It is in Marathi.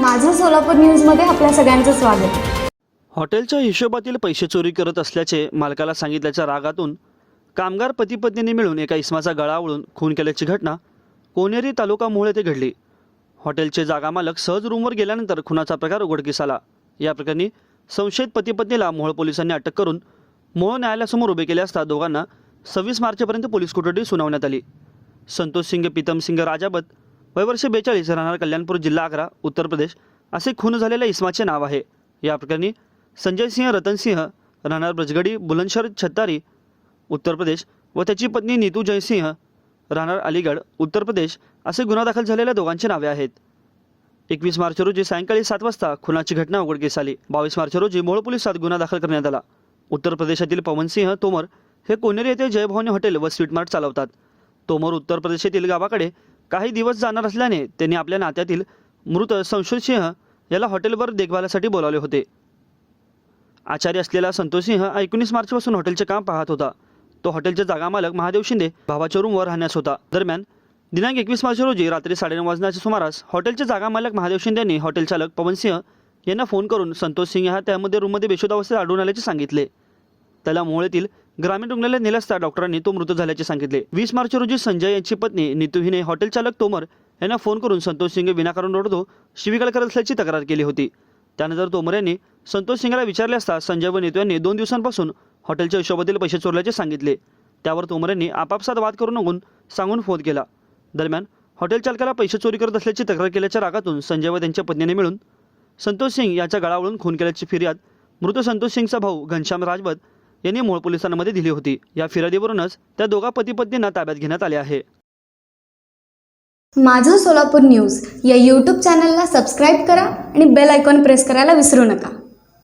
माझं सोलापूर न्यूजमध्ये आपल्या सगळ्यांचं स्वागत. हॉटेलच्या हिशोबातील पैसे चोरी करत असल्याचे मालकाला सांगितल्याच्या रागातून कामगार पती पत्नीने मिळून एका इसमाचा गळा आवळून खून केल्याची घटना कोनेरी तालुका मोहोळ येथे घडली. हॉटेलचे जागा मालक सहज रूमवर गेल्यानंतर खुनाचा प्रकार उघडकीस आला. या प्रकरणी संशयित पती पत्नीला मोहोळ पोलिसांनी अटक करून मोहोळ न्यायालयासमोर उभे केले असता दोघांना सव्वीस मार्चपर्यंत पोलीस कोठडी सुनावण्यात आली. संतोष सिंग प्रीतम सिंग राजाबत वयवर्ष बेचाळीस राहणार कल्याणपूर जिल्हा आग्रा उत्तर प्रदेश. असे खून झालेल्या इस्माचे नाव आहे. या प्रकरणी संजय सिंह रतन सिंह राहणार ब्रजगडी बुलंदशहर छत्तारी उत्तर प्रदेश व त्याची पत्नी नीतू जयसिंह राहणार अलीगड उत्तर प्रदेश असे गुन्हा दाखल झालेल्या दोघांची नावे आहेत. एकवीस मार्च रोजी सायंकाळी सात वाजता खुनाची घटना उघडकीस आली. बावीस मार्च रोजी मोहोळ पोलिसात गुन्हा दाखल करण्यात आला. उत्तर प्रदेशातील पवनसिंह तोमर हे कोनेरी येथे जयभवानी हॉटेल व स्वीट मार्ट चालवतात. तोमर उत्तर प्रदेशातील गावाकडे काही दिवस जाणार असल्याने त्यांनी आपल्या नात्यातील मृत संशोध सिंह याला हॉटेलवर देखभालासाठी बोलावले होते. आचार्य असलेला संतोष सिंह एकोणीस मार्चपासून हॉटेलचे काम पाहत होता. तो हॉटेलचे जागा मालक महादेव शिंदे भावाच्या रूमवर राहण्यास होता. दरम्यान दिनांक एकवीस मार्च रोजी रात्री साडेनऊ वाजण्याच्या सुमारास हॉटेलचे जागा मालक महादेव शिंदे यांनी हॉटेल चालक पवन सिंह यांना फोन करून संतोष सिंह हा त्यामध्ये रूममध्ये बेशुद्ध अवस्थेत आढळून आल्याचे सांगितले. त्याला मुळेतील ग्रामीण रुग्णालयात नेले असता डॉक्टरांनी तो मृत झाल्याचे सांगितले. वीस मार्च रोजी संजय यांची पत्नी नितू हिने हॉटेल चालक तोमर यांना फोन करून संतोष सिंग विनाकारण रोडतो शिवीगाळ करत असल्याची तक्रार केली होती. त्यानंतर तोमर यांनी संतोष सिंगला विचारले असता संजय व नेतू यांनी दोन दिवसांपासून हॉटेलच्या हिशोबातील पैसे चोरल्याचे सांगितले. त्यावर तोमर यांनी आपापसात वाद करू नगून सांगून फोन केला. दरम्यान हॉटेल चालकाला पैसे चोरी करत असल्याची तक्रार केल्याच्या रागातून संजय व त्यांच्या पत्नीने मिळून संतोष सिंग याच्या गळावळून खून केल्याची फिर्याद मृत संतोष सिंगचा भाऊ घनश्याम राजवत यांनी मूळ पोलिसांमध्ये दिली होती. या फिर्यादीवरूनच त्या दोघा पती पत्नींना ताब्यात घेण्यात आले आहे. माझं सोलापूर न्यूज या यूट्यूब चॅनलला सबस्क्राईब करा आणि बेल आयकॉन प्रेस करायला विसरू नका.